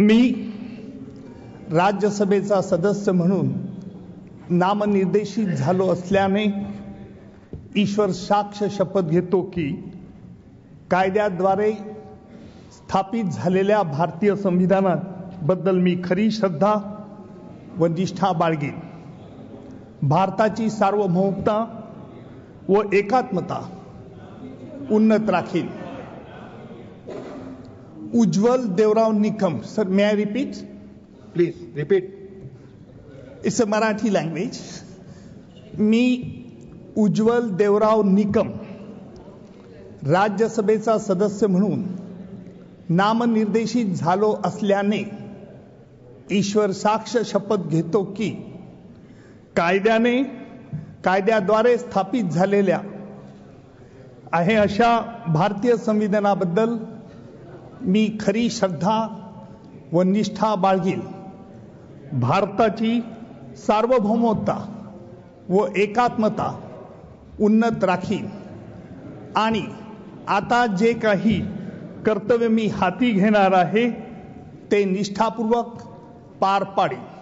मी राज्यसभेचा सदस्य म्हणून नामनिर्देशित झालो असल्याने ईश्वर साक्ष शपथ घेतो की कायद्याद्वारे स्थापित झालेल्या भारतीय संविधानाबद्दल मी खरी श्रद्धा व निष्ठा बाळगेन. भारताची सार्वभौमता व एकात्मता उन्नत राखेन. Ujjwal Deorao Nikam. Sir may I repeat please repeat it's a Marathi language मी उज्ज्वल देवराव निकम राज्यसभेचा सदस्य म्हणून नामनिर्देशित झालो असल्याने ईश्वर साक्ष शपथ घेतो की कायद्याने कायद्याद्वारे स्थापित झालेल्या आहे अशा भारतीय संविधानाबद्दल मी खरी श्रद्धा व निष्ठा बाळगील भारताची सार्वभौमता व एकात्मता उन्नत राखीन. आणि आता जे काही कर्तव्य मी हाती घेणार आहे ते निष्ठापूर्वक पार पाडेन.